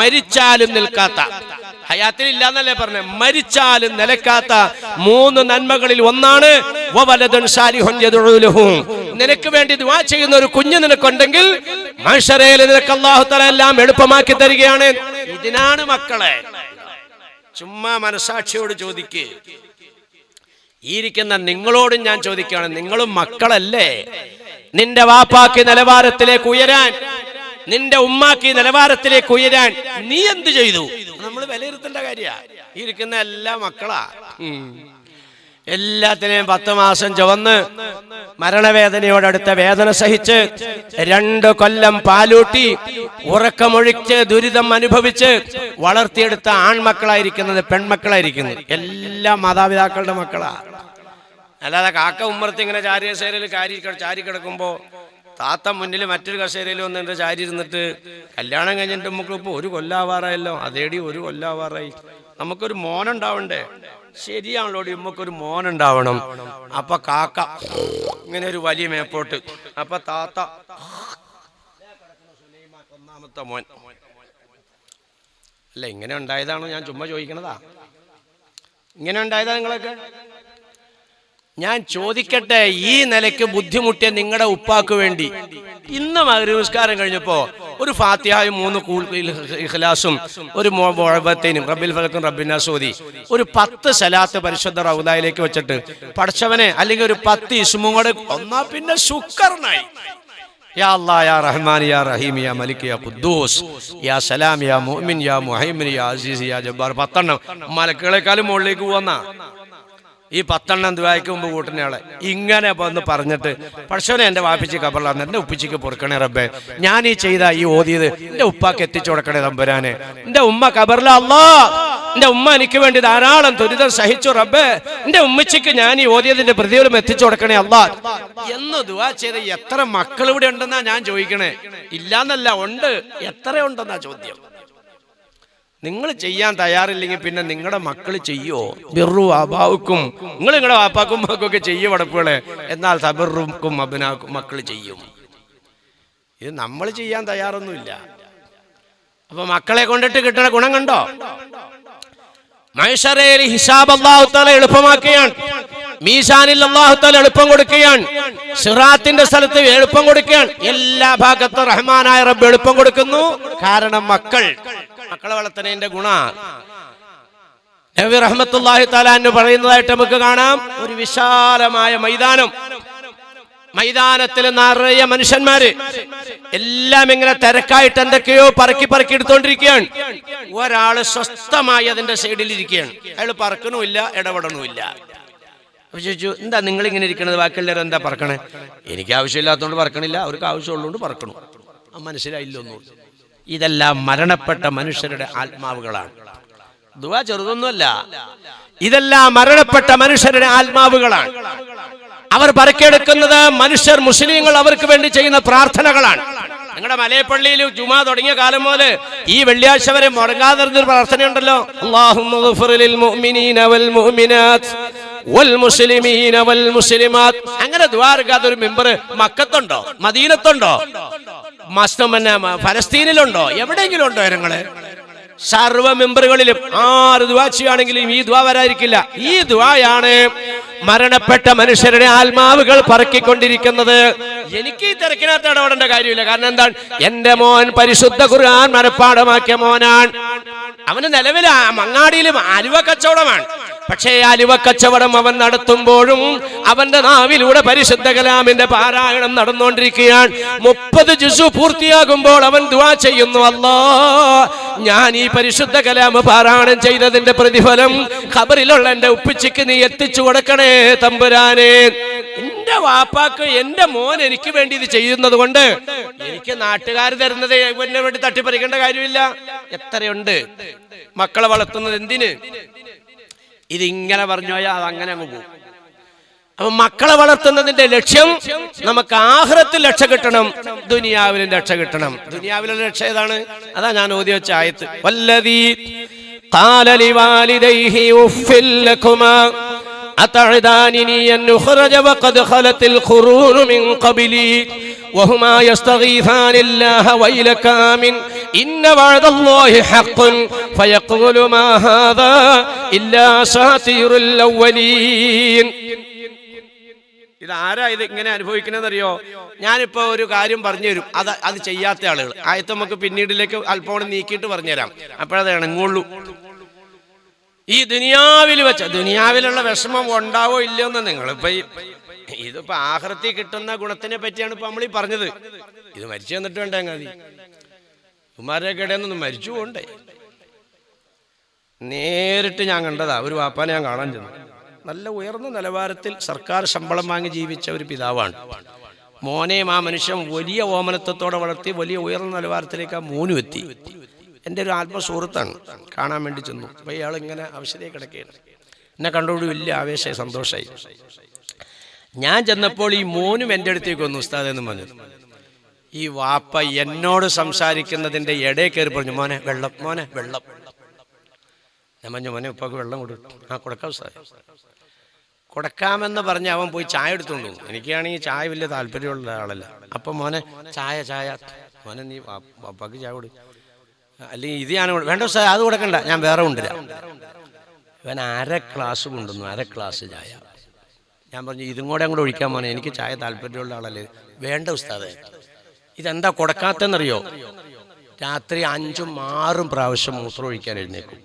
മരിച്ചാലും നിൽക്കാത്ത. ഹയാത്തിൽ ഇല്ലാന്നല്ലേ പറഞ്ഞ? മരിച്ചാലും നിലക്കാത്ത മൂന്ന് നന്മകളിൽ ഒന്നാണ്. നിനക്ക് വേണ്ടി ദുവാ ചെയ്യുന്ന ഒരു കുഞ്ഞ് നിനക്കുണ്ടെങ്കിൽ നിനക്ക് എല്ലാം എളുപ്പമാക്കി തരികയാണ്. ഇതിനാണ് മക്കളെ ചുമ്മാ മനസാക്ഷിയോട് ചോദിക്ക്. ഇരിക്കുന്ന നിങ്ങളോടും ഞാൻ ചോദിക്കുകയാണ് നിങ്ങളും മക്കളല്ലേ? നിന്റെ വാപ്പാക്ക് നിലവാരത്തിലേക്ക് ഉയരാൻ നിന്റെ ഉമ്മാക്ക് നിലവാരത്തിലേക്ക് ഉയരാൻ നീ എന്ത് ചെയ്തു? നമ്മൾ വിലയിരുത്തേണ്ട കാര്യ. ഇരിക്കുന്ന എല്ലാ മക്കളാ. എല്ലാത്തിനെയും പത്ത് മാസം ചുവന്ന് മരണവേദനയോടടുത്ത വേദന സഹിച്ച് രണ്ട് കൊല്ലം പാലൂട്ടി ഉറക്കമൊഴിച്ച് ദുരിതം അനുഭവിച്ച് വളർത്തിയെടുത്ത ആൺമക്കളായിരിക്കുന്നത് പെൺമക്കളായിരിക്കുന്നത് എല്ലാ മാതാപിതാക്കളുടെ മക്കളാ. അല്ലാതെ കാക്ക ഉമ്മർത്തി ഇങ്ങനെ ചാരിയ സേരയിൽ ചാരി ചാരി കിടക്കുമ്പോ താത്ത മുന്നിൽ മറ്റൊരു കസേരയിൽ എന്റെ ചാരി ഇരുന്നിട്ട് കല്യാണം കഴിഞ്ഞിട്ട് നമുക്ക് ഇപ്പോൾ ഒരു കൊല്ലാവാറായല്ലോ? അതേടി ഒരു കൊല്ലാവാറായി. നമുക്കൊരു മോനുണ്ടാവണ്ടേ? ശരിയാണല്ലോ നമുക്കൊരു മോനുണ്ടാവണം. അപ്പൊ കാക്ക ഇങ്ങനെ ഒരു വലിയ മേപ്പോട്ട് അപ്പൊ താത്ത ഒന്നാമത്തെ മോൻ. അല്ല ഇങ്ങനെ ഉണ്ടായതാണോ? ഞാൻ ചുമ്മാ ചോദിക്കണതാ. ഇങ്ങനെ ഉണ്ടായതാ നിങ്ങളൊക്കെ? ഞാൻ ചോദിക്കട്ടെ ഈ നിലയ്ക്ക് ബുദ്ധിമുട്ടിയ നിങ്ങളുടെ ഉപ്പാക്ക് വേണ്ടി. ഇന്ന് നമസ്കാരം കഴിഞ്ഞപ്പോ ഒരു ഫാത്തിഹായും മൂന്ന് ഇഖ്ലാസും ഒരു മുഴബത്തേനും റബ്ബിൽ ഫലക്കും റബ്ബിനാസോദി ഒരു പത്ത് സലാത്ത് പരിശുദ്ധ റൗദായിലേക്ക് വെച്ചിട്ട് പഠിച്ചവനെ അല്ലെങ്കിൽ ഒരു പത്ത് ഇസ്മും കൂടെ ഒന്നാ പിന്നെ ശുക്കറിനായി യാ യാ റഹ്മാൻ യാ റഹീം യാ യാ ഖുദ്ദൂസ് യാ സലാം യാ മുഅ്മിൻ യാ മുഹൈമിൻ യാ അസീസ് യാ ജബ്ബാർ മലക്കുകളെക്കാളും മുകളിലേക്ക് പോന്ന ഈ പത്തെണ്ണം ദുബായ്ക്ക് മുമ്പ് കൂട്ടുന്ന ആളെ. ഇങ്ങനെ വന്ന് പറഞ്ഞിട്ട് പക്ഷേ എന്റെ വാപ്പിച്ച് കബറിലാന്ന് എന്റെ ഉപ്പിച്ചിക്ക് പൊറുക്കണേ റബ്ബേ. ഞാൻ ഈ ചെയ്ത ഈ ഓതിയത് എന്റെ ഉപ്പാക്ക് എത്തിച്ചു കൊടുക്കണേ തമ്പുരാനെ. എന്റെ ഉമ്മ കബറില എന്റെ ഉമ്മ എനിക്ക് വേണ്ടി ധാരാളം ദുരിതം സഹിച്ചു റബ്ബേ. എന്റെ ഉമ്മച്ചിക്ക് ഞാൻ ഈ ഓതിയതിന്റെ പ്രതിഫലം എത്തിച്ചു കൊടുക്കണേ അല്ലാ. എന്ന് ദുവാ ചെയ്ത എത്ര മക്കൾ ഇവിടെ ഉണ്ടെന്നാ ഞാൻ ചോദിക്കണേ. ഇല്ലാന്നല്ല ഉണ്ട്. എത്ര ഉണ്ടെന്നാ ചോദ്യം. നിങ്ങൾ ചെയ്യാൻ തയ്യാറില്ലെങ്കിൽ പിന്നെ നിങ്ങളുടെ മക്കൾ ചെയ്യോ ബിറു അബാവുക്കും നിങ്ങൾ നിങ്ങളുടെ വാപ്പാക്കും മക്കൊക്കെ ചെയ്യും വടപ്പുകളെ എന്നാൽ സബിറുക്കും അബിനാക്കും മക്കൾ ചെയ്യും. ഇത് നമ്മൾ ചെയ്യാൻ തയ്യാറൊന്നുമില്ല. അപ്പൊ മക്കളെ കൊണ്ടിട്ട് കിട്ടണ ഗുണം കണ്ടോ? മൈഷറയിൽ ഹിസാബ് അള്ളാഹുത്താല എളുപ്പമാക്കുകയാണ് മീശാനിൽ അള്ളാഹുത്താല എളുപ്പം കൊടുക്കുകയാണ്. സിറാത്തിന്റെ സ്ഥലത്ത് എളുപ്പം കൊടുക്കുകയാണ്. എല്ലാ ഭാഗത്തും റഹ്മാനായ റബ്ബ് എളുപ്പം കൊടുക്കുന്നു. കാരണം മക്കൾ മക്കളെ വളർത്തനേന്റെ ഗുണ. നബി റഹ്മത്തുല്ലാഹി താലാന്ന് പറയുന്നതായിട്ട് നമുക്ക് കാണാം. ഒരു വിശാലമായ മൈതാനം. മൈതാനത്തിൽ നിറയെ മനുഷ്യന്മാര്. എല്ലാം ഇങ്ങനെ തിരക്കായിട്ട് എന്തൊക്കെയോ പറക്കി പറക്കി എടുത്തോണ്ടിരിക്കുകയാണ്. ഒരാൾ സ്വസ്ഥമായി അതിന്റെ സൈഡിൽ ഇരിക്കുകയാണ്. അയാൾ പറക്കണമില്ല ഇടപെടണമില്ല. ചോദിച്ചു എന്താ നിങ്ങൾ ഇങ്ങനെ ഇരിക്കണത്? ബാക്കിയുള്ളവർ എന്താ പറക്കണേ? എനിക്ക് ആവശ്യമില്ലാത്തതുകൊണ്ട് പറക്കണില്ല. അവർക്ക് ആവശ്യമുള്ളതുകൊണ്ട് പറക്കണു. മനസ്സിലായില്ലൊന്നും. ഇതെല്ലാം മരണപ്പെട്ട മനുഷ്യരുടെ ആത്മാവുകളാണ്. ദുവാ ചെറുതൊന്നുമല്ല. ഇതെല്ലാം മരണപ്പെട്ട മനുഷ്യരുടെ ആത്മാവുകളാണ്. അവർ പറക്കെടുക്കുന്നത് മനുഷ്യർ മുസ്ലിങ്ങൾ അവർക്ക് വേണ്ടി ചെയ്യുന്ന പ്രാർത്ഥനകളാണ്. നിങ്ങളുടെ മലയപ്പള്ളിയിൽ ജുമാ തുടങ്ങിയ കാലം മുതൽ ഈ വെള്ളിയാഴ്ച വരെ മുടങ്ങാതെ ഒരു പ്രാർത്ഥനയുണ്ടല്ലോ. അല്ലാഹുമ്മ അങ്ങനെ ദ്വാരകാതൊരു ഒരു മെമ്പർ മക്കത്തുണ്ടോ? മദീനത്തുണ്ടോ? പിന്നെ ഫലസ്തീനിലുണ്ടോ? എവിടെയെങ്കിലും ഉണ്ടോ ഞങ്ങൾ സർവ മെമ്പറുകളിലും ആറ് ദ്വാ ഈ ദ്വാ വരാതിരിക്കില്ല. ഈ ദ്വായാണ് മരണപ്പെട്ട മനുഷ്യരുടെ ആത്മാവുകൾ പറക്കിക്കൊണ്ടിരിക്കുന്നത്. എനിക്ക് ഈ തിരക്കിനകത്ത് ഇടപെടേണ്ട കാര്യമില്ല. കാരണം എന്താണ്? എന്റെ മോൻ പരിശുദ്ധ ഖുർആൻ മനഃപ്പാടമാക്കിയ മോനാണ്. അവന് നിലവിൽ മങ്ങാടിയിലും അലുവ കച്ചവടമാണ്. പക്ഷേ അലുവ കച്ചവടം അവൻ നടത്തുമ്പോഴും അവന്റെ നാവിലൂടെ പരിശുദ്ധ കലാമിന്റെ പാരായണം നടന്നുകൊണ്ടിരിക്കുകയാണ്. മുപ്പത് ജുസു പൂർത്തിയാകുമ്പോൾ അവൻ ദുവാ ചെയ്യുന്നു അല്ലോ ഞാൻ ഈ പരിശുദ്ധ കലാമ് പാരായണം ചെയ്തതിന്റെ പ്രതിഫലം ഖബറിലുള്ള എന്റെ ഉപ്പിച്ചിക്ക് നീ എത്തിച്ചു കൊടുക്കണേ തമ്പുരാനെ. എന്റെ വാപ്പാക്ക് എന്റെ മോൻ എനിക്ക് വേണ്ടി ഇത് ചെയ്യുന്നത് കൊണ്ട് എനിക്ക് നാട്ടുകാർ തരുന്നത് എന്നെ വേണ്ടി തട്ടിപ്പറിക്കേണ്ട കാര്യമില്ല. എത്രയുണ്ട്? മക്കളെ വളർത്തുന്നത് എന്തിന്? ഇതിങ്ങനെ പറഞ്ഞു പോയാൽ അത് അങ്ങനെ അങ്ങ് പോകും അപ്പൊ മക്കളെ വളർത്തുന്നതിന്റെ ലക്ഷ്യം നമുക്ക് ആഹ്റത്തിൽ രക്ഷ കിട്ടണം ദുനിയാവിലും രക്ഷ കിട്ടണം ദുനിയാവിലുള്ള രക്ഷ ഏതാണ് അതാ ഞാൻ ഓതി വെച്ച ആയത്ത് വല്ലതീ قال لوالديه أف لكما أتعدانني أن أخرج وقد خلت القرون من قبلي وهما يستغيثان الله ويلك من وعد الله حق فيقول ما هذا ഇല്ലാ ساتير الاولين ഇത് ആരാ ഇത് ഇങ്ങനെ അനുഭവിക്കണമെന്നറിയോ ഞാനിപ്പോ ഒരു കാര്യം പറഞ്ഞു തരും അത് അത് ചെയ്യാത്ത ആളുകൾ. ആയത്ത് നമുക്ക് പിന്നീടിലേക്ക് അല്പം നീക്കിയിട്ട് പറഞ്ഞുതരാം. അപ്പോഴത് ഇണങ്ങുള്ളൂ ഈ ദുനിയാവിൽ വെച്ച ദുനിയാവിലുള്ള വിഷമം ഉണ്ടാവോ ഇല്ലയോ എന്ന് നിങ്ങൾ ഈ ഇതിപ്പോ ആഹൃത്തി കിട്ടുന്ന ഗുണത്തിനെ പറ്റിയാണ് ഇപ്പൊ നമ്മൾ ഈ പറഞ്ഞത്. ഇത് മരിച്ചു വന്നിട്ട് വേണ്ട ഇടയിൽ നിന്ന് മരിച്ചു പോണ്ടേ? നേരിട്ട് ഞാൻ കണ്ടതാ ഒരു വാപ്പാനെ ഞാൻ കാണാൻ ചെന്നു. നല്ല ഉയർന്ന നിലവാരത്തിൽ സർക്കാർ ശമ്പളം വാങ്ങി ജീവിച്ച ഒരു പിതാവാണ്. മോനെയും ആ മനുഷ്യൻ വലിയ ഓമനത്വത്തോടെ വളർത്തി വലിയ ഉയർന്ന നിലവാരത്തിലേക്ക് ആ മോനും എത്തി. എന്റെ ഒരു ആത്മസുഹൃത്താണ് കാണാൻ വേണ്ടി ചെന്നു. അപ്പോൾ ഇയാൾ ഇങ്ങനെ അവശതയെ കിടക്കുകയാണ്. എന്നെ കണ്ടോടി വലിയ ആവേശമായി സന്തോഷമായി. ഞാൻ ചെന്നപ്പോൾ ഈ മോനും എന്റെ അടുത്തേക്ക് വന്നു ഉസ്താദ് എന്ന് പറഞ്ഞു. ഈ വാപ്പ എന്നോട് സംസാരിക്കുന്നതിന്റെ ഇടയിൽ കയറി പറഞ്ഞു മോനെ വെള്ളം മോനെ വെള്ളം. ഞാൻ പറഞ്ഞു മോനെ ഉപ്പാക്ക് വെള്ളം കൊടുക്കും ആ കൊടുക്കാം സാർ കൊടുക്കാമെന്ന് പറഞ്ഞ് അവൻ പോയി ചായ എടുത്തുകൊണ്ടു എനിക്കാണെങ്കിൽ ചായ വലിയ താല്പര്യമുള്ള ആളല്ല. അപ്പം മോനെ ചായ ചായ. മോനെ നീ വാപ്പാക്ക് ചായ കൊടു. അല്ലെങ്കിൽ ഇത് ഞാൻ വേണ്ട സാർ അത് കൊടുക്കണ്ട. ഞാൻ വേറെ കൊണ്ടുവരാം. ഇവൻ അര ക്ലാസ് കൊണ്ടുവന്നു അര ക്ലാസ് ചായ. ഞാൻ പറഞ്ഞു ഇതും കൂടെ അങ്ങോട്ട് ഒഴിക്കാൻ മോനെ. എനിക്ക് ചായ താല്പര്യമുള്ള ആളല്ലേ. വേണ്ട ഉസ്താദെ. ഇതെന്താ കൊടുക്കാത്തെന്നറിയോ? രാത്രി അഞ്ചും ആറും പ്രാവശ്യം മൂത്രം ഒഴിക്കാൻ എഴുന്നേക്കും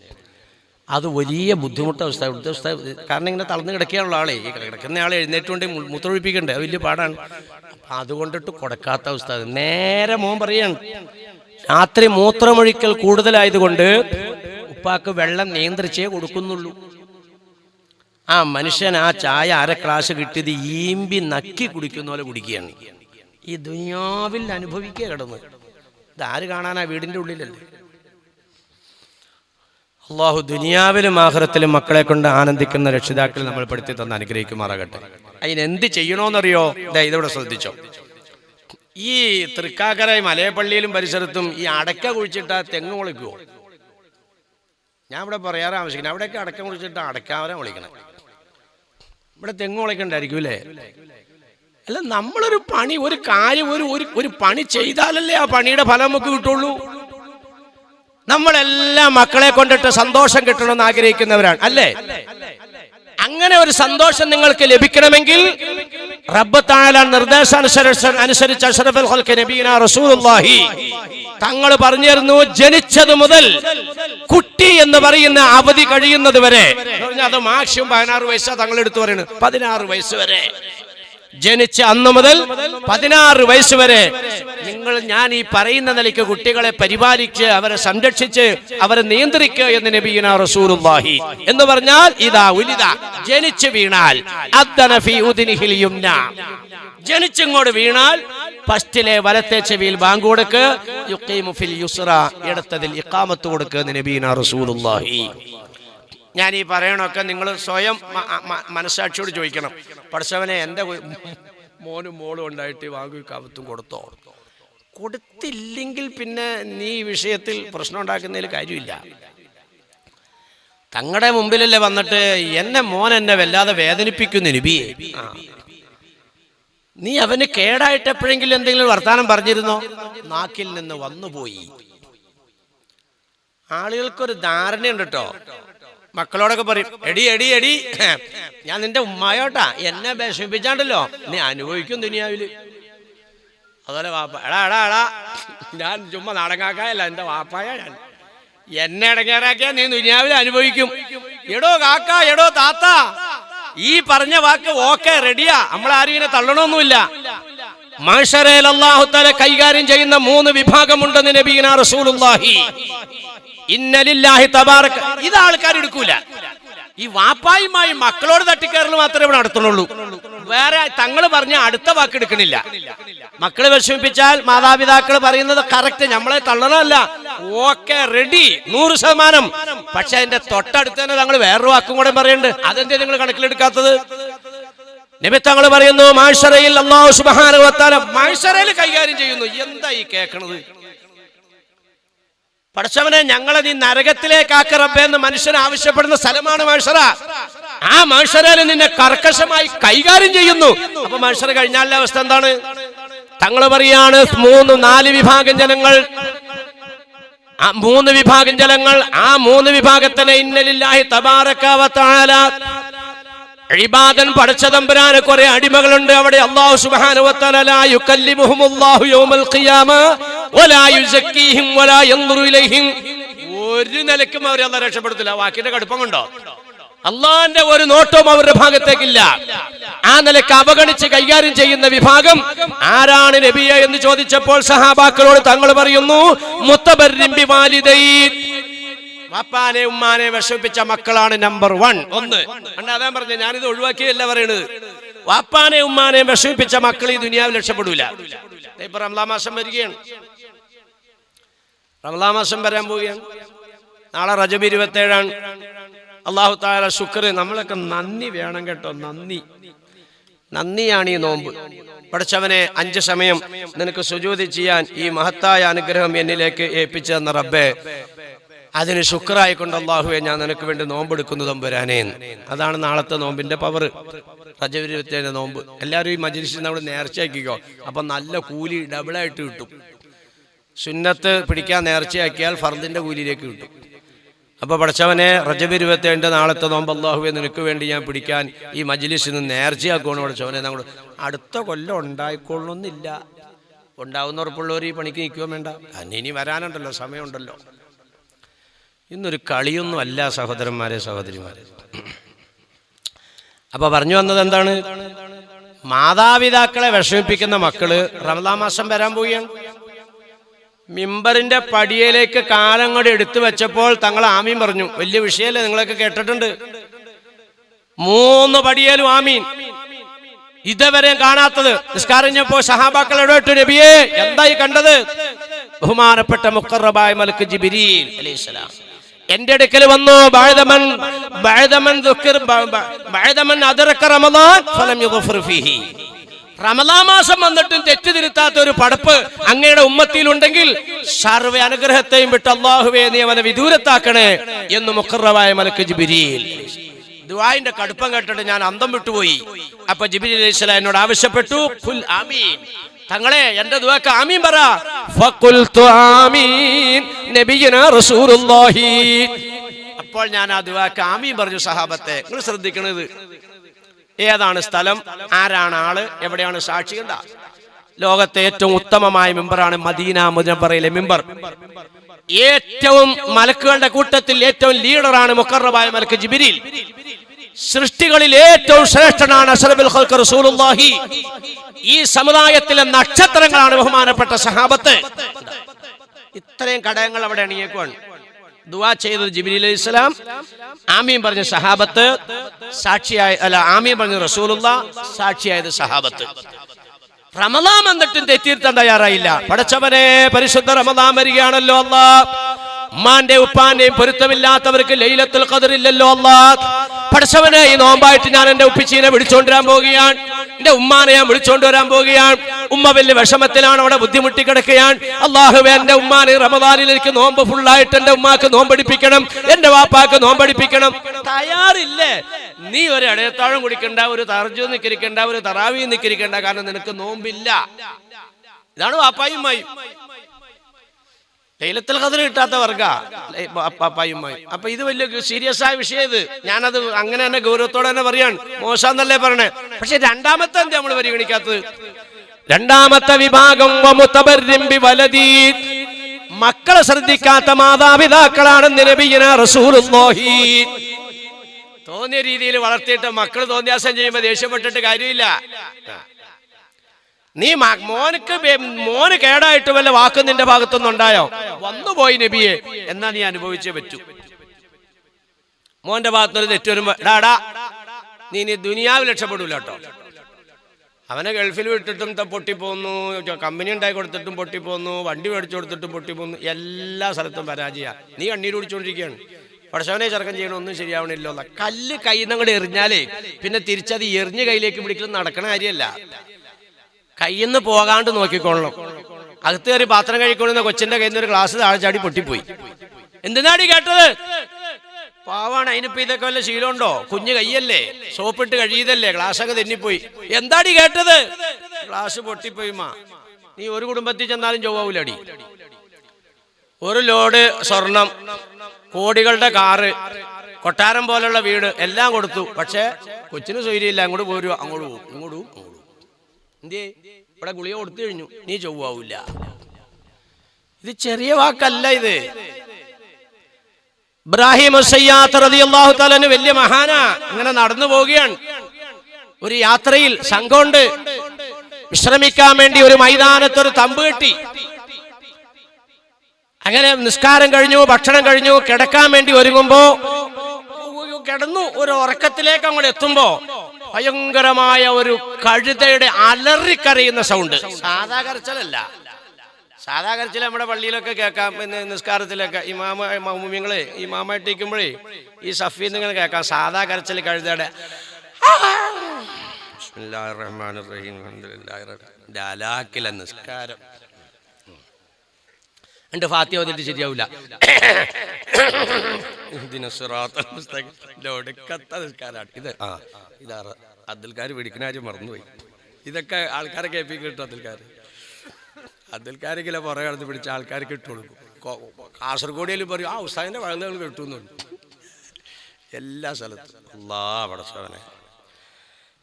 അത് വലിയ ബുദ്ധിമുട്ട് അവസ്ഥ അവസ്ഥ. കാരണം ഇങ്ങനെ തളർന്ന് കിടക്കാനുള്ള ആളെ. കിടക്കുന്ന ആളെ എഴുന്നേറ്റുകൊണ്ട് മൂത്രമൊഴിപ്പിക്കണ്ടേ അത് വലിയ പാടാണ്. അപ്പം അതുകൊണ്ടിട്ട് കൊടുക്കാത്ത അവസ്ഥ. നേരെ മോൻ പറയാണ് രാത്രി മൂത്രമൊഴിക്കൽ കൂടുതലായതുകൊണ്ട് ഉപ്പാക്ക് വെള്ളം നിയന്ത്രിച്ചേ കൊടുക്കുന്നുള്ളൂ. ആ മനുഷ്യൻ ആ ചായ അര ക്ലാസ് കിട്ടിയത് ഈമ്പി നക്കി കുടിക്കുന്ന പോലെ കുടിക്കുകയാണ്. ഈ ദുനിയാവിൽ അനുഭവിക്കുക കിടന്ന്. ഇതാര് കാണാനാ വീടിന്റെ ഉള്ളിലല്ലേ? അള്ളാഹു ദുനിയാവിലും ആഹ്റത്തിലും മക്കളെ കൊണ്ട് ആനന്ദിക്കുന്ന രക്ഷിതാക്കൾ നമ്മൾ പെടുത്തി തന്ന് അനുഗ്രഹിക്കുമാറാകട്ടെ. അതിനെന്ത് ചെയ്യണോന്നറിയോ? ഇതിവിടെ ശ്രദ്ധിച്ചോ. ഈ തൃക്കാക്കര മലയപ്പള്ളിയിലും പരിസരത്തും ഈ അടക്ക കുഴിച്ചിട്ട് തെങ്ങ് മുളിക്കുവോ ഞാൻ ഇവിടെ പറയാറ് ആവശ്യമില്ല. അവിടെയൊക്കെ അടക്കം കുഴിച്ചിട്ട് അടക്കാവരെ വിളിക്കണം ഇവിടെ തെങ്ങ് വിളിക്കണ്ടായിരിക്കും അല്ലേ? അല്ല നമ്മളൊരു പണി ഒരു കാര്യം ഒരു ഒരു പണി ചെയ്താലല്ലേ ആ പണിയുടെ ഫലം നമുക്ക് കിട്ടുള്ളൂ? നമ്മളെല്ലാം മക്കളെ കൊണ്ടിട്ട് സന്തോഷം കിട്ടണമെന്ന് ആഗ്രഹിക്കുന്നവരാണ് അല്ലേ? അങ്ങനെ ഒരു സന്തോഷം നിങ്ങൾക്ക് ലഭിക്കണമെങ്കിൽ റബ്ബ് താല നിർദ്ദേശാനുസരിച്ച് അനുസരിച്ച് അഷ്റഫുൽ നബീന റസൂലുള്ളാഹി തങ്ങൾ പറഞ്ഞിരുന്നു ജനിച്ചത് മുതൽ കുട്ടി എന്ന് പറയുന്ന അവധി കഴിയുന്നത് വരെ. അത് മാക്സിമം പതിനാറ് വയസ്സാ തങ്ങൾ എടുത്തു പറയുന്നത് പതിനാറ് വയസ്സ് വരെ. ജനിച്ച അന്ന് മുതൽ പതിനാറ് വയസ്സ് വരെ നിങ്ങൾ ഞാൻ ഈ പറയുന്ന നിലയ്ക്ക് കുട്ടികളെ പരിപാലിച്ച് അവരെ സംരക്ഷിച്ച് അവരെ നിയന്ത്രിക്കുക എന്ന് നബീന റസൂലുള്ളാഹി എന്ന് പറഞ്ഞാൽ ഇതാ ഉലിത ജനിച്ച് വീണാൽ ജനിച്ചിങ്ങോട് വീണാൽ ഫസ്റ്റിലെ വലത്തെ ചെവിയിൽ ബാങ്ക് കൊടുക്ക് ഇടത്തതിൽ ഇഖാമത്ത് കൊടുക്കുക നബീന റസൂലുള്ളാഹി. ഞാൻ ഈ പറയണൊക്കെ നിങ്ങൾ സ്വയം മനസ്സാക്ഷിയോട് ചോദിക്കണം. പഠിച്ചവനെ എന്റെ മോനും മോളും ഉണ്ടായിട്ട് വാങ്ങി കവത്തും കൊടുത്തോ? കൊടുത്തില്ലെങ്കിൽ പിന്നെ നീ ഈ വിഷയത്തിൽ പ്രശ്നം ഉണ്ടാക്കുന്നതിൽ കാര്യമില്ല. തങ്ങളുടെ മുമ്പിലല്ലേ വന്നിട്ട് എന്നെ മോൻ എന്നെ വല്ലാതെ വേദനിപ്പിക്കുന്നു നിബി നീ അവന് കേടായിട്ട് എപ്പോഴെങ്കിലും എന്തെങ്കിലും വർത്താനം പറഞ്ഞിരുന്നോ? നാക്കിൽ നിന്ന് വന്നുപോയി. ആളുകൾക്കൊരു ധാരണയുണ്ട് കേട്ടോ മക്കളോടൊക്കെ പറയും എടി എടി എടി. ഞാൻ നിന്റെ ഉമ്മായോട്ടാ. എന്നെ വിഷമിപ്പിച്ചാണ്ടല്ലോ. നീ അനുഭവിക്കും ദുനിയാവിൽ അതുപോലെ വാപ്പ എടാ എടാ എടാ. ഞാൻ ചുമ്മാ നാടങ്ങാക്കായല്ല എന്റെ വാപ്പായ ഞാൻ. എന്നെ ഇടങ്ങേറാക്കിയാ നീ ദുനിയാവിൽ അനുഭവിക്കും. എടോ കാക്ക എടോ താത്ത. ഈ പറഞ്ഞ വാക്ക് ഓക്കെ റെഡിയാ. നമ്മൾ ആരും ഇതിനെ തള്ളണമൊന്നുമില്ല മനുഷ്യരെ അള്ളാഹുത്തല കൈകാര്യം ചെയ്യുന്ന മൂന്ന് വിഭാഗമുണ്ടെന്ന് നബീന റസൂലുള്ളാഹി. ഇന്നലില്ലാഹി തബാറക്ക് ഇത് ആൾക്കാർ എടുക്കൂല. ഈ വാപ്പായുമായി മക്കളോട് തട്ടിക്കയറൽ മാത്രമേ ഇവിടെ നടത്തുന്നുള്ളൂ വേറെ തങ്ങൾ പറഞ്ഞ അടുത്ത വാക്ക് എടുക്കണില്ല. മക്കളെ വിഷമിപ്പിച്ചാൽ മാതാപിതാക്കൾ പറയുന്നത് കറക്റ്റ് നമ്മളെ തള്ളണമല്ല ഓക്കെ റെഡി നൂറ് ശതമാനം. പക്ഷെ അതിന്റെ തൊട്ടടുത്ത് തന്നെ തങ്ങൾ വേറൊരു വാക്കും കൂടെ പറയുന്നുണ്ട്. അതെന്തേ നിങ്ങൾ കണക്കിലെടുക്കാത്തത്? നിമിത്തങ്ങൾ പറയുന്നു മാഷറയിൽ അള്ളാഹു സുബാനുവത്താല മാഷറയിൽ കൈകാര്യം ചെയ്യുന്നു. എന്താ ഈ കേൾക്കണത് പഠിച്ചവനെ ഞങ്ങളെ നീ നരകത്തിലേക്കാക്ക റബ്ബെ എന്ന് മനുഷ്യൻ ആവശ്യപ്പെടുന്ന സ്ഥലമാണ് മനുഷ്യറ ആ മനുഷ്യരെ നിന്നെ കർക്കശമായി കൈകാര്യം ചെയ്യുന്നു. അപ്പൊ മനുഷ്യർ കഴിഞ്ഞാലുള്ള അവസ്ഥ എന്താണ്? തങ്ങൾ പറയാണ് മൂന്ന് നാല് വിഭാഗം ജനങ്ങൾ. ആ മൂന്ന് വിഭാഗം ജനങ്ങൾ ആ മൂന്ന് വിഭാഗത്തിന് ഇന്നലില്ലാഹി തബാറക്കാവത്താല ഇബാദൻ പടച്ച തമ്പുരാന് കുറെ അടിമകളുണ്ട്. അവിടെ അള്ളാഹു യുകല്ലിമുഹുമുല്ലാഹു യൗമൽ ഖിയാമ ഒരു നിലക്കും അവരെ അല്ല രക്ഷപ്പെടുത്തില്ല. വാക്കിന്റെ കടുപ്പം കൊണ്ടോ? അള്ളാന്റെ ഒരു നോട്ടവും അവരുടെ ഭാഗത്തേക്കില്ല. ആ നിലയ്ക്ക് അവഗണിച്ച് കൈകാര്യം ചെയ്യുന്ന വിഭാഗം ആരാണ് നബിയ എന്ന് ചോദിച്ചപ്പോൾ സഹാബാക്കളോട് തങ്ങൾ പറയുന്നു മുത്തബരിമ്പി വാലിദൈ വാപ്പാനെ ഉമ്മാനെ വിഷമിപ്പിച്ച മക്കളാണ് നമ്പർ വൺ. ഒന്ന്. അതാ പറഞ്ഞ ഞാനിത് ഒഴിവാക്കിയല്ല പറയണത്. വാപ്പാനെ ഉമ്മാനെ വിഷമിപ്പിച്ച മക്കൾ ഈ ദുനിയാവിൽ രക്ഷപ്പെടൂല. ഇപ്പൊ റംലാ മാസം വരികയാണ്. റംലാ മാസം വരാൻ പോവുകയാണ്. നാളെ റജബ് ഇരുപത്തേഴാണ്. അള്ളാഹു താല ശുക്ർ നമ്മളൊക്കെ നന്ദി വേണം കേട്ടോ നന്ദി. നന്ദിയാണ് ഈ നോമ്പ്. പഠിച്ചവനെ അഞ്ച് സമയം നിനക്ക് സുജൂതി ചെയ്യാൻ ഈ മഹത്തായ അനുഗ്രഹം എന്നിലേക്ക് ഏൽപ്പിച്ചു തന്ന റബ്ബേ അതിന് ശുക്രായിക്കൊണ്ട് അള്ളാഹുവെ ഞാൻ നിനക്ക് വേണ്ടി നോമ്പെടുക്കുന്നു വരാനേ. അതാണ് നാളത്തെ നോമ്പിന്റെ പവർ റജവിരുത്തേന്റെ നോമ്പ്. എല്ലാവരും ഈ മജിലിസിൽ നമ്മൾ നേർച്ചയാക്കിക്കോ. അപ്പൊ നല്ല കൂലി ഡബിളായിട്ട് കിട്ടും. സുന്നത്ത് പിടിക്കാൻ നേർച്ചയാക്കിയാൽ ഫർദിന്റെ കൂലിയിലേക്ക് കിട്ടും. അപ്പൊ പഠിച്ചവനെ റജബ് ഇരുപത്തേഴ് നാളത്തെ നോമ്പ് അള്ളാഹുവെ നിനക്ക് വേണ്ടി ഞാൻ പിടിക്കാൻ ഈ മജ്ലിസിൽ നിന്ന് നേർച്ചയാക്കുവാണ് പഠിച്ചവനെ നമ്മൾ അടുത്ത കൊല്ലം ഉണ്ടായിക്കൊള്ളണമെന്നില്ല ഉണ്ടാവുന്ന ഉറപ്പുള്ളവർ ഈ പണിക്ക് നിൽക്കുകയും വേണ്ട. ഇനി വരാനുണ്ടല്ലോ സമയമുണ്ടല്ലോ. ഇന്നൊരു കളിയൊന്നും അല്ല സഹോദരന്മാരെ സഹോദരിമാരെ. അപ്പൊ പറഞ്ഞു വന്നത് എന്താണ്? മാതാപിതാക്കളെ വിഷമിപ്പിക്കുന്ന മക്കൾ റമദാ മാസം വരാൻ പോവുകയാണ്. മിമ്പറിന്റെ പടിയയിലേക്ക് കാലം കൂടി എടുത്തു വെച്ചപ്പോൾ തങ്ങൾ ആമീൻ പറഞ്ഞു. വലിയ വിഷയമല്ലേ നിങ്ങളൊക്കെ കേട്ടിട്ടുണ്ട്. മൂന്ന് പടിയേലും ആമീൻ. ഇതുവരെ കാണാത്തത്. നിസ്കാരഞ്ഞപ്പോ സഹാബാക്കൾ ഇടപെട്ടു. നബിയേ എന്തായി കണ്ടത്? ബഹുമാനപ്പെട്ട മുക്കറബായ മലക്ക് ജിബിരീൻ അലൈഹിസ്സലാം എന്റെ അടുക്കൽ വന്നു ബഅദമൻ ബഅദമൻ ദുക്കിർ ബ- ബ- ബഅദമൻ അദ്റക ഫലം യുഗ്ഫർ ഫീഹി. റമലാ മാസം വന്നിട്ടും തെറ്റ് തിരുത്താത്ത ഒരു പടപ്പ് അങ്ങയുടെ ഉണ്ടെങ്കിൽ സർവ അനുഗ്രഹത്തെയും വിട്ട് അള്ളാഹുവെ നീ അവനെ വിദൂരത്താക്കണേ എന്ന് മുക്കറവായ മലക്ക് ജിബിരിയിൽ ദുബായിന്റെ കടുപ്പം കേട്ടിട്ട് ഞാൻ അന്തം വിട്ടുപോയി. അപ്പൊ ജിബിരി അലൈഹി എന്നോട് ആവശ്യപ്പെട്ടു "ഖുൽ ആമീൻ. തങ്ങളെ എന്റെ ദുആക്ക് ആമീൻ പറ. ഫഖുൽതു ആമീൻ നബിയന റസൂലുള്ളാഹി. അപ്പോൾ ഞാൻ ആ ദുആക്ക് ആമീൻ പറഞ്ഞു സഹാബത്തെ. നിങ്ങൾ ശ്രദ്ധിക്കണത്. ഏതാണ് സ്ഥലം? ആരാണ് ആൾ? എവിടെയാണ് സാക്ഷി? കണ്ട ലോകത്തെ ഏറ്റവും ഉത്തമമായ മെമ്പറാണ് മദീന മുനബറയിലെ മെമ്പർ. ഏറ്റവും മലക്കുകളുടെ കൂട്ടത്തിൽ ഏറ്റവും ലീഡറാണ് മുക്കറബായ മലക്ക് ജിബിരിൽ. സൃഷ്ടികളിൽ ഏറ്റവും ശ്രേഷ്ഠനാണ് അഷറബുൽ റസൂലുള്ളാഹി. ഈ സമുദായത്തിലെ നക്ഷത്രങ്ങളാണ് ബഹുമാനപ്പെട്ട സഹാബത്ത്. ഇത്രയും ഘടകങ്ങൾ അവിടെ അണിയേക്കുവാണ്. ദുവാ ചെയ്തത് ജിബിലി അലൈഹി സ്വലാം. ആമീൻ പറഞ്ഞ സഹാബത്ത് സാക്ഷിയായ അല്ല ആമീൻ പറഞ്ഞ റസൂലുള്ള സാക്ഷിയായത് സഹാബത്ത്. റമദാൻ വന്നിട്ടും തെറ്റിയിരുത്താൻ തയ്യാറായില്ല. പടച്ചവനെ പരിശുദ്ധ റമദാൻ വരികയാണല്ലോ അല്ല ഉമ്മാന്റെ ഉപ്പാന്റെയും പൊരുത്തമില്ലാത്തവർക്ക് ലൈലത്തിൽ കതിറില്ലല്ലോ അല്ലാ പടച്ചവനെ ഈ നോമ്പായിട്ട് ഞാൻ എന്റെ ഉപ്പിച്ചീനെ വിളിച്ചോണ്ടിരാൻ പോവുകയാണ്. എന്റെ ഉമ്മാനെ ഞാൻ വിളിച്ചോണ്ട് വരാൻ പോവുകയാണ്. ഉമ്മ വലിയ വിഷമത്തിലാണ് അവിടെ ബുദ്ധിമുട്ടി കിടക്കുകയാണ്. അള്ളാഹുവെ എന്റെ ഉമ്മാനെ റമദാനിൽ എനിക്ക് നോമ്പ് ഫുള്ളായിട്ട് എന്റെ ഉമ്മാക്ക് നോമ്പടിപ്പിക്കണം എന്റെ വാപ്പാക്ക് നോമ്പടിപ്പിക്കണം. തയ്യാറില്ലേ? നീ ഒരു ഇടയത്താഴം കുടിക്കണ്ട ഒരു തർജു നിക്കരിക്കണ്ട ഒരു തറാവി നിക്കരിക്കണ്ട കാരണം നിനക്ക് നോമ്പില്ല. ഇതാണ് വാപ്പായുമായും ലൈലത്തുൽ ഖദർ കിട്ടാത്ത വർഗ. പാപ്പായുമായി. അപ്പൊ ഇത് വലിയ സീരിയസ് ആയ വിഷയം ഇത്. ഞാനത് അങ്ങനെ തന്നെ ഗൗരവത്തോടെ തന്നെ പറയാണ്. മോശമെന്നല്ലേ പറയണേ? പക്ഷെ രണ്ടാമത്തെ എന്താ നമ്മൾ പരിഗണിക്കാത്തത്? രണ്ടാമത്തെ വിഭാഗം. മക്കളെ ശ്രദ്ധിക്കാത്ത മാതാപിതാക്കളാണെന്ന് നബിയന റസൂലുള്ളാഹി. തോന്നിയ രീതിയിൽ വളർത്തിയിട്ട് മക്കൾ തോന്നിയാസം ചെയ്യുമ്പോൾ ദേഷ്യപ്പെട്ടിട്ട് കാര്യമില്ല. നീ മോനക്ക് മോന് കേടായിട്ട് വല്ല വാക്ക് നിന്റെ ഭാഗത്തുനിന്ന് ഉണ്ടായോ? വന്നുപോയി നബിയെ. എന്നാ നീ അനുഭവിച്ചേ പറ്റൂ. മോന്റെ ഭാഗത്തുനിന്ന് തെറ്റ് വരുമ്പോ ഡാടാ നീ ഇനി ദുനിയാവിൽ രക്ഷപ്പെടൂല കേട്ടോ. അവനെ ഗൾഫിൽ വിട്ടിട്ടും പൊട്ടി പൊട്ടിപ്പോന്നു കമ്പനി ഉണ്ടായി കൊടുത്തിട്ടും പൊട്ടിപ്പോന്നു വണ്ടി മേടിച്ചു കൊടുത്തിട്ടും പൊട്ടിപ്പോന്നു എല്ലാ സ്ഥലത്തും പരാജയ. നീ കണ്ണീര് കുടിച്ചോണ്ടിരിക്കുകയാണ്. പടച്ചവനെ ചെറുക്കം ചെയ്യണം ഒന്നും ശരിയാവണില്ലോ. കല്ല് കയ്യിൽ എറിഞ്ഞാലേ പിന്നെ തിരിച്ചത് എറിഞ്ഞ് കയ്യിലേക്ക് പിടിക്കലും നടക്കണ കാര്യമല്ല. കയ്യിൽ നിന്ന് പോകാണ്ട് നോക്കിക്കൊള്ളണം. അകത്ത് കയറി പാത്രം കഴിക്കൊള്ളുന്ന കൊച്ചിന്റെ കയ്യിൽ നിന്ന് ഒരു ഗ്ലാസ് താഴെ ചാടി പൊട്ടിപ്പോയി. എന്തിനാടി കേട്ടത്? പാവാണ് അതിനിപ്പോ ഇതൊക്കെ വല്ല ശീലമുണ്ടോ? കുഞ്ഞു കയ്യല്ലേ സോപ്പിട്ട് കഴിയതല്ലേ ഒക്കെ തെന്നിപ്പോയി. എന്താടി കേട്ടത്? ഗ്ലാസ് പൊട്ടിപ്പോയി മാ നീ ഒരു കുടുംബത്തിൽ ചെന്നാലും ചൊവ്വാവൂലടി. ഒരു ലോഡ് സ്വർണം കോടികളുടെ കാറ് കൊട്ടാരം പോലുള്ള വീട് എല്ലാം കൊടുത്തു. പക്ഷേ കൊച്ചിന് സ്വൈര്യമില്ല. അങ്ങോട്ട് പോരുക അങ്ങോട്ട് പോകും ഇങ്ങോട്ട് പോകും എന്തേ ഇവിടെ ഗുളിക കൊടുത്തു കഴിഞ്ഞു. നീ ചൊവ്വാവൂല ഇത് ചെറിയ വാക്കല്ല ഇത്. ഇബ്രാഹിം വലിയ മഹാന. അങ്ങനെ നടന്നു പോവുകയാണ്. ഒരു യാത്രയിൽ സംഘമുണ്ട്. വിശ്രമിക്കാൻ വേണ്ടി ഒരു മൈതാനത്ത് ഒരു തമ്പ് കെട്ടി. അങ്ങനെ നിസ്കാരം കഴിഞ്ഞു ഭക്ഷണം കഴിഞ്ഞു കിടക്കാൻ വേണ്ടി ഒരുങ്ങുമ്പോ കിടന്നു ഒരു ഉറക്കത്തിലേക്ക് അങ്ങോട്ട് എത്തുമ്പോ ഭയങ്കരമായ ഒരു കഴുതയുടെ അലറിക്കറിയുന്ന സൗണ്ട്. സാധാ കരച്ചലല്ല. സാധാ കരച്ചിൽ നമ്മുടെ പള്ളിയിലൊക്കെ കേൾക്കാം. പിന്നെ നിസ്കാരത്തിലൊക്കെ ഈ ഇമാമ മൗമ്യങ്ങളെ മാമായിട്ടിരിക്കുമ്പോഴേ ഈ സഫീൽ ഇങ്ങനെ കേൾക്കാം. സാധാ കരച്ചിൽ കഴുതയുടെ നിസ്കാരം. എന്റെ ഫാത്തിയ വന്നിട്ട് ശരിയാവില്ല നിസ്കാരാണ് ഇത് ആ. ഇത് അബ്ദുൽക്കാർ പിടിക്കുന്ന കാര്യം മറന്നുപോയി. ഇതൊക്കെ ആൾക്കാരെ കേൾപ്പിക്കും കിട്ടും അബ്ദുൽക്കാർ അബ്ദുൽക്കാരെങ്കിലും പുറകെ കടന്ന് പിടിച്ച ആൾക്കാർക്ക് ഇട്ട് കൊടുക്കും. കാസർഗോഡിലും പറയും ആ ഉസ്താദിന്റെ വഴങ്ങുകൾ കിട്ടുന്നുണ്ട്. എല്ലാ സ്ഥലത്തും. അല്ലാ പടച്ചവനെ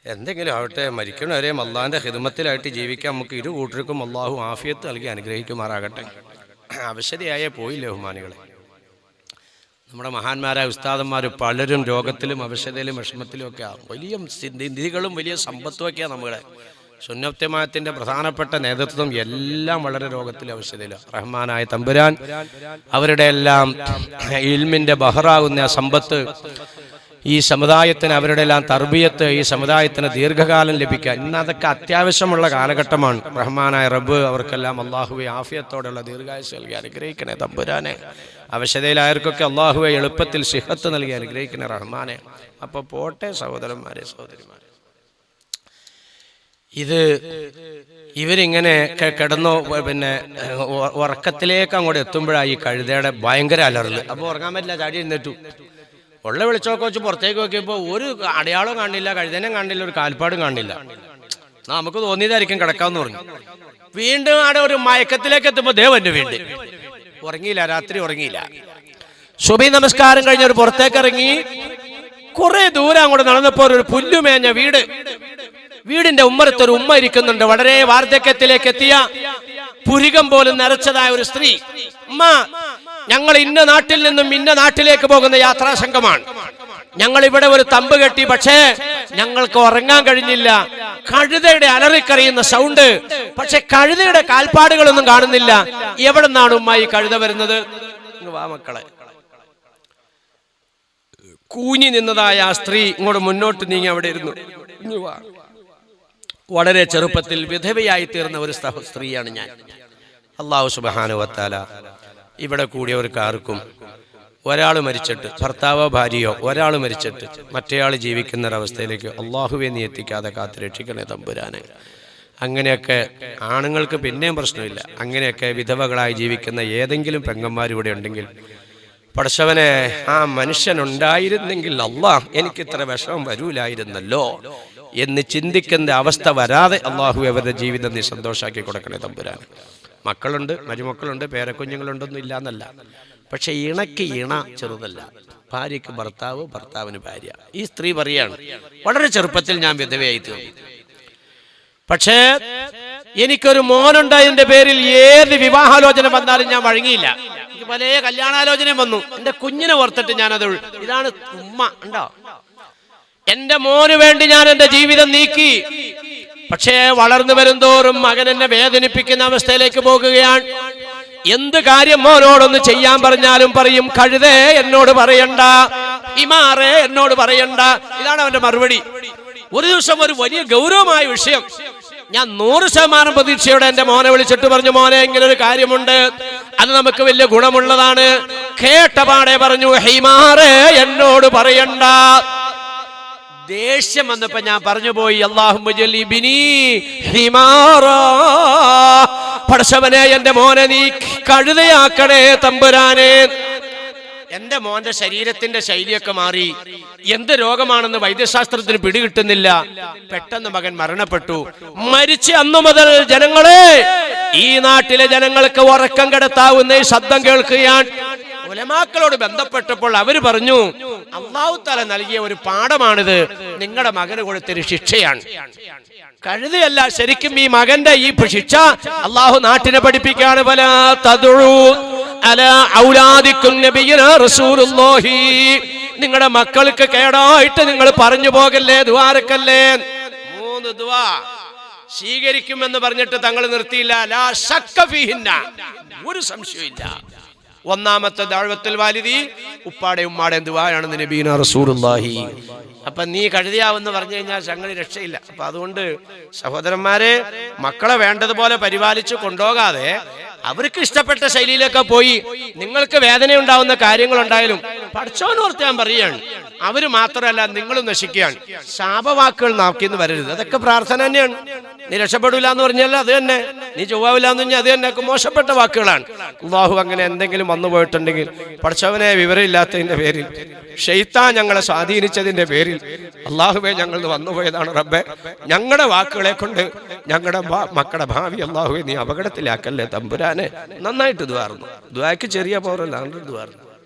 എന്തെങ്കിലും ആവട്ടെ മരിക്കണവരെയും അള്ളാഹിന്റെ ഹിദമത്തിലായിട്ട് ജീവിക്കാൻ നമുക്ക് ഇരു കൂട്ടർക്കും അള്ളാഹു ആഫിയത്ത് നൽകി അനുഗ്രഹിക്കുമാറാകട്ടെ. അവശതയായേ പോയില്ലേ ബഹുമാനികളെ നമ്മുടെ മഹാന്മാരായ ഉസ്താദന്മാർ പലരും രോഗത്തിലും അവശതയിലും വിഷമത്തിലും ഒക്കെ വലിയ നിധികളും വലിയ സമ്പത്തും ഒക്കെയാണ് നമ്മുടെ സുന്നപ്തമായത്തിന്റെ പ്രധാനപ്പെട്ട നേതൃത്വം എല്ലാം വളരെ രോഗത്തിലും അവശതയിലാണ് റഹ്മാനായ തമ്പുരാൻ അവരുടെ എല്ലാം ഇൽമിന്റെ ബഹറാകുന്ന സമ്പത്ത് ഈ സമുദായത്തിന് അവരുടെ എല്ലാം തർബീയത്ത് ഈ സമുദായത്തിന് ദീർഘകാലം ലഭിക്കുക ഇന്ന് അതൊക്കെ അത്യാവശ്യമുള്ള കാലഘട്ടമാണ്. റഹ്മാനായ റബ്ബ് അവർക്കെല്ലാം അള്ളാഹുവെ ആഫിയത്തോടുള്ള ദീർഘായുസ് നൽകി അനുഗ്രഹിക്കണേ തമ്പുരാനെ. അവശതയിലായവർക്കൊക്കെ അള്ളാഹുവെ എളുപ്പത്തിൽ സിഹത്ത് നൽകി അനുഗ്രഹിക്കണേ റഹ്മാനെ. അപ്പോൾ പോട്ടെ സഹോദരന്മാരെ സഹോദരിമാരെ. ഇത് ഇവരിങ്ങനെ കിടന്നോ പിന്നെ ഉറക്കത്തിലേക്ക് അങ്ങോട്ട് എത്തുമ്പോഴാണ് ഈ കഴുതയുടെ ഭയങ്കര അലറൽ അപ്പോൾ ഉറങ്ങാൻ പറ്റില്ല ചാടി എഴുന്നേറ്റു. ഉള്ള വെളിച്ചമൊക്കെ വെച്ച് പുറത്തേക്ക് നോക്കിയപ്പോൾ ഒരു അടയാളം കാണില്ല കഴുതനും കാണില്ല ഒരു കാൽപ്പാടും കാണില്ല. നമുക്ക് തോന്നിയതായിരിക്കും കിടക്കാന്ന് പറഞ്ഞു. വീണ്ടും അവിടെ ഒരു മയക്കത്തിലേക്ക് എത്തുമ്പോൾ ദേവന്റെ വീണ്ടും. ഉറങ്ങിയില്ല രാത്രി ഉറങ്ങിയില്ല. സുബി നമസ്കാരം കഴിഞ്ഞ ഒരു പുറത്തേക്ക് ഇറങ്ങി. കുറെ ദൂരം അങ്ങോട്ട് നടന്നപ്പോൾ ഒരു പുല്ലുമേഞ്ഞ വീട്. വീടിന്റെ ഉമ്മരത്ത് ഒരു ഉമ്മ ഇരിക്കുന്നുണ്ട്. വളരെ വാർദ്ധക്യത്തിലേക്ക് എത്തിയ പുരികം പോലും നിറച്ചതായ ഒരു സ്ത്രീ. ഞങ്ങൾ ഇന്ന നാട്ടിൽ നിന്നും ഇന്ന നാട്ടിലേക്ക് പോകുന്ന യാത്രാ സംഘമാണ് ഞങ്ങൾ ഇവിടെ ഒരു തമ്പ് കെട്ടി പക്ഷേ ഞങ്ങൾക്ക് ഉറങ്ങാൻ കഴിഞ്ഞില്ല. കഴുതയുടെ അലറിക്കറിയുന്ന സൗണ്ട് പക്ഷെ കഴുതയുടെ കാൽപ്പാടുകളൊന്നും കാണുന്നില്ല. എവിടെ നിന്നാണ് ഉമ്മ ഈ കഴുത വരുന്നത്? വാ മക്കളെ. കൂഞ്ഞി നിന്നതായ ആ സ്ത്രീ ഇങ്ങോട്ട് മുന്നോട്ട് നീങ്ങി അവിടെ ഇരുന്നു. വളരെ ചെറുപ്പത്തിൽ വിധവയായി തീർന്ന ഒരു സ്ത്രീയാണ് ഞാൻ. അള്ളാഹു സുബാനുവത്താല ഇവിടെ കൂടിയവർക്ക് ആർക്കും ഒരാൾ മരിച്ചിട്ട് ഭർത്താവോ ഭാര്യയോ ഒരാൾ മരിച്ചിട്ട് മറ്റേയാൾ ജീവിക്കുന്ന ഒരവസ്ഥയിലേക്ക് അള്ളാഹുവെ നീ എത്തിക്കാതെ കാത്തുരക്ഷിക്കണേ തമ്പുരാനെ. അങ്ങനെയൊക്കെ ആണുങ്ങൾക്ക് പിന്നെയും പ്രശ്നമില്ല. അങ്ങനെയൊക്കെ വിധവകളായി ജീവിക്കുന്ന ഏതെങ്കിലും പെങ്ങന്മാരിവിടെ ഉണ്ടെങ്കിൽ പടച്ചവനെ ആ മനുഷ്യൻ അള്ളാഹ് എനിക്ക് ഇത്ര വിഷമം വരൂലായിരുന്നല്ലോ എന്ന് ചിന്തിക്കുന്ന അവസ്ഥ വരാതെ അള്ളാഹു അവരുടെ ജീവിതം നീ സന്തോഷാക്കി കൊടുക്കണേ തമ്പുരാൻ മക്കളുണ്ട് മരുമക്കളുണ്ട് പേരക്കുഞ്ഞുങ്ങളുണ്ടൊന്നും ഇല്ലാന്നല്ല. പക്ഷെ ഇണയ്ക്ക് ഇണ ചെറുതല്ല. ഭാര്യയ്ക്ക് ഭർത്താവ് ഭർത്താവിന് ഭാര്യ. ഈ സ്ത്രീ പറയാണ് വളരെ ചെറുപ്പത്തിൽ ഞാൻ വിധവയായി തീർന്നു പക്ഷേ എനിക്കൊരു മോനുണ്ടായതിന്റെ പേരിൽ ഏത് വിവാഹാലോചന വന്നാലും ഞാൻ വഴങ്ങിയില്ല. എനിക്ക് പല കല്യാണാലോചനയും വന്നു. എന്റെ കുഞ്ഞിനെ ഓർത്തിട്ട് ഞാനത് ഇതാണ് ഉമ്മ ഉണ്ടോ എന്റെ മോന് വേണ്ടി ഞാൻ എന്റെ ജീവിതം നീക്കി. പക്ഷേ വളർന്നു വരുംതോറും മകൻ എന്നെ വേദനിപ്പിക്കുന്ന അവസ്ഥയിലേക്ക് പോകുകയാണ്. എന്ത് കാര്യം മോനോടൊന്ന് ചെയ്യാൻ പറഞ്ഞാലും പറയും കഴുതേ എന്നോട് പറയണ്ട. ഇമാറേ എന്നോട് പറയണ്ട. ഇതാണ് അവന്റെ മറുപടി. ഒരു ദിവസം ഒരു വലിയ ഗൗരവമായ വിഷയം. ഞാൻ നൂറ് ശതമാനം പ്രതീക്ഷയോടെ എന്റെ മോനെ വിളിച്ചിട്ട് പറഞ്ഞു മോനെ ഇങ്ങനെ ഒരു കാര്യമുണ്ട്. അത് നമുക്ക് വലിയ ഗുണമുള്ളതാണ്. കേട്ട പാടെ പറഞ്ഞു ഹൈമാറേ എന്നോട് പറയണ്ട. ദേഷ്യം വന്നപ്പോ ഞാൻ പറഞ്ഞു പോയി പടശവനെ എന്റെ മോനെ നീ കഴുതയാക്കണേ തമ്പുരാനെ. എന്റെ മോന്റെ ശരീരത്തിന്റെ ശൈലിയൊക്കെ മാറി. എന്ത് രോഗമാണെന്ന് വൈദ്യശാസ്ത്രത്തിന് പിടികിട്ടുന്നില്ല. പെട്ടെന്ന് മകൻ മരണപ്പെട്ടു. മരിച്ച അന്നു മുതൽ ജനങ്ങളെ ഈ നാട്ടിലെ ജനങ്ങൾക്ക് ഉറക്കം കിടത്താവുന്ന ശബ്ദം കേൾക്കുകയാണ്. ഉലമാക്കളോട് ബന്ധപ്പെട്ടപ്പോൾ അവർ പറഞ്ഞു അള്ളാഹു തല നൽകിയ ഒരു പാഠമാണിത്. നിങ്ങളുടെ മകന് കൊടുത്തൊരു ശിക്ഷയാണ്. കഴുതയല്ല ശരിക്കും ഈ മകന്റെ ഈ ശിക്ഷ അള്ളാഹു നാട്ടിനെ പഠിപ്പിക്കുകയാണ്. പല റസൂലുള്ളാഹി. നിങ്ങളുടെ മക്കൾക്ക് കേടായിട്ട് നിങ്ങൾ പറഞ്ഞു പോകല്ലേ ദ്വാരക്കല്ലേ? മൂന്ന് ദ്വാ സ്വീകരിക്കുമെന്ന് പറഞ്ഞിട്ട് തങ്ങൾ നിർത്തിയില്ല. ഒരു സംശയമില്ല ഒന്നാമത്തെ ദാഴ്വത്തിൽ വാലിദി ഉപ്പാടെ ഉമ്മാടെ എന്തുവാണ് നബീന റസൂലുള്ളാഹി? അപ്പൊ നീ കഴുതിയാവെന്ന് പറഞ്ഞു കഴിഞ്ഞാൽ സംഗതി രക്ഷയില്ല. അപ്പൊ അതുകൊണ്ട് സഹോദരന്മാരെ മക്കളെ വേണ്ടതുപോലെ പരിപാലിച്ച് കൊണ്ടുപോകാതെ അവർക്ക് ഇഷ്ടപ്പെട്ട ശൈലിയിലൊക്കെ പോയി നിങ്ങൾക്ക് വേദന ഉണ്ടാവുന്ന കാര്യങ്ങളുണ്ടായാലും പഠിച്ചോനോർത്ത് ഞാൻ പറയുകയാണ്. അവർ മാത്രമല്ല നിങ്ങളും നശിക്കുകയാണ്. ശാപവാക്കുകൾ നാക്കിന്ന് വരരുത്. അതൊക്കെ പ്രാർത്ഥന തന്നെയാണ്. നീ രക്ഷപ്പെടില്ല എന്ന് പറഞ്ഞാൽ അത് തന്നെ. നീ ചൊവ്വാവില്ല എന്ന് പറഞ്ഞാൽ അത് തന്നെ. മോശപ്പെട്ട വാക്കുകളാണ്. അള്ളാഹു അങ്ങനെ എന്തെങ്കിലും വന്നു പോയിട്ടുണ്ടെങ്കിൽ പഠിച്ചവനെ വിവരമില്ലാത്തതിന്റെ പേരിൽ ഷെയ്ത്താൻ ഞങ്ങളെ സ്വാധീനിച്ചതിന്റെ പേരിൽ അള്ളാഹുവെ ഞങ്ങൾ വന്നുപോയതാണ് റബ്ബെ. ഞങ്ങളുടെ വാക്കുകളെ കൊണ്ട് ഞങ്ങളുടെ മക്കളുടെ ഭാവി അള്ളാഹുവെ നീ അപകടത്തിലാക്കല്ലേ തമ്പുരാനെ നന്നായിട്ട് ദ്വാർന്നു. ദ്വാക്ക് ചെറിയ പോരല്ല അങ്ങനെ ദ്വാർന്നു.